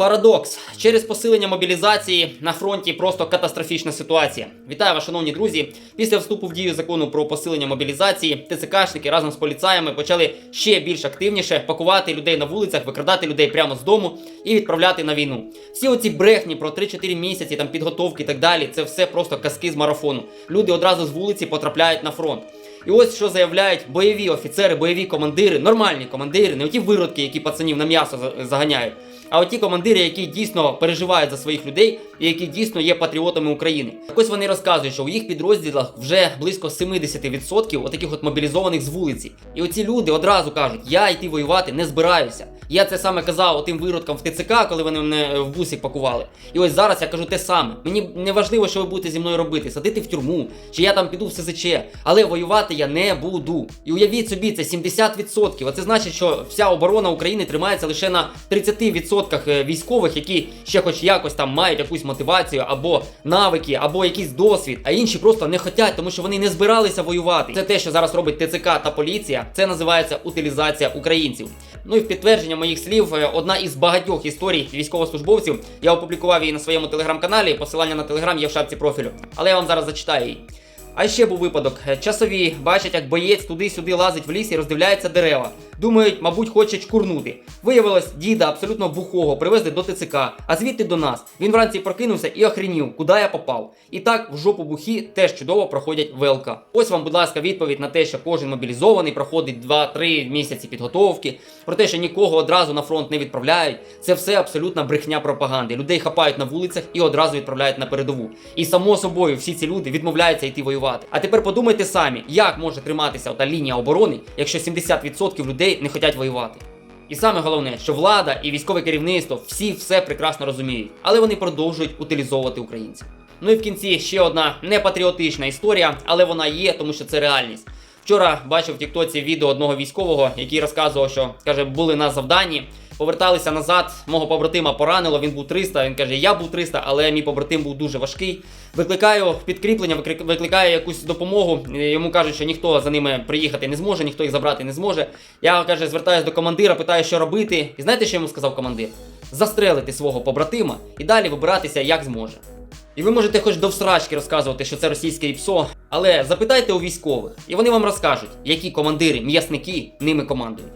Парадокс через посилення мобілізації на фронті просто катастрофічна ситуація. Вітаю вас, шановні друзі. Після вступу в дію закону про посилення мобілізації ТЦКшники разом з поліцаями почали ще більш активніше пакувати людей на вулицях, викрадати людей прямо з дому і відправляти на війну. Всі оці брехні про 3-4 місяці там підготовки і так далі. Це все просто казки з марафону. Люди одразу з вулиці потрапляють на фронт. І ось що заявляють бойові офіцери, бойові командири, нормальні командири, не оті виродки, які пацанів на м'ясо за- заганяють, а оті командири, які дійсно переживають за своїх людей і які дійсно є патріотами України. Так ось вони розказують, що у їх підрозділах вже близько 70% отаких от мобілізованих з вулиці. І оці люди одразу кажуть: я йти воювати не збираюся. Я це саме казав отим виродкам в ТЦК, коли вони мене в бусик пакували. І ось зараз я кажу те саме. Мені не важливо, що ви будете зі мною робити, садити в тюрму, чи я там піду в СЗЧ, але воювати я не буду. І уявіть собі, це 70%. А це значить, що вся оборона України тримається лише на 30% е, військових, які ще хоч якось там мають якусь мотивацію або навики, або якийсь досвід, а інші просто не хотять, тому що вони не збиралися воювати. Це те, що зараз робить ТЦК та поліція. Це називається утилізація українців. Ну і в підтвердження моїх слів, е, одна із багатьох історій військовослужбовців. Я опублікував її на своєму телеграм-каналі. Посилання на телеграм є в шапці профілю. Але я вам зараз зачитаю її. А ще був випадок. Е, Часові бачать, як боєць туди-сюди лазить в ліс і роздивляється дерева. Думають, мабуть, хоче чкурнути. Виявилось, діда абсолютно бухого привезли до ТЦК, а звідти до нас. Він вранці прокинувся і охренів, куди я попав. І так в жопу бухі теж чудово проходять ВЛК. Ось вам, будь ласка, відповідь на те, що кожен мобілізований проходить 2-3 місяці підготовки, про те, що нікого одразу на фронт не відправляють. Це все абсолютна брехня пропаганди. Людей хапають на вулицях і одразу відправляють на передову. І само собою всі ці люди відмовляються йти воювати. А тепер подумайте самі, як може триматися ота лінія оборони, якщо 70% людей не хочуть воювати. І саме головне, що влада і військове керівництво всі все прекрасно розуміють, але вони продовжують утилізовувати українців. Ну і в кінці ще одна непатріотична історія, але вона є, тому що це реальність. Вчора бачив в Тіктоці відео одного військового, який розказував, що каже, були на завданні, поверталися назад. Мого побратима поранило. Він був 300. Він каже, я був 300, але мій побратим був дуже важкий. Викликаю підкріплення, виклик- викликаю якусь допомогу. Йому кажуть, що ніхто за ними приїхати не зможе, ніхто їх забрати не зможе. Я каже, звертаюся до командира, питаю, що робити. І знаєте, що йому сказав командир? Застрелити свого побратима і далі вибиратися як зможе. І ви можете хоч до всрачки розказувати, що це російське ІПСО, але запитайте у військових, і вони вам розкажуть, які командири, м'ясники ними командують.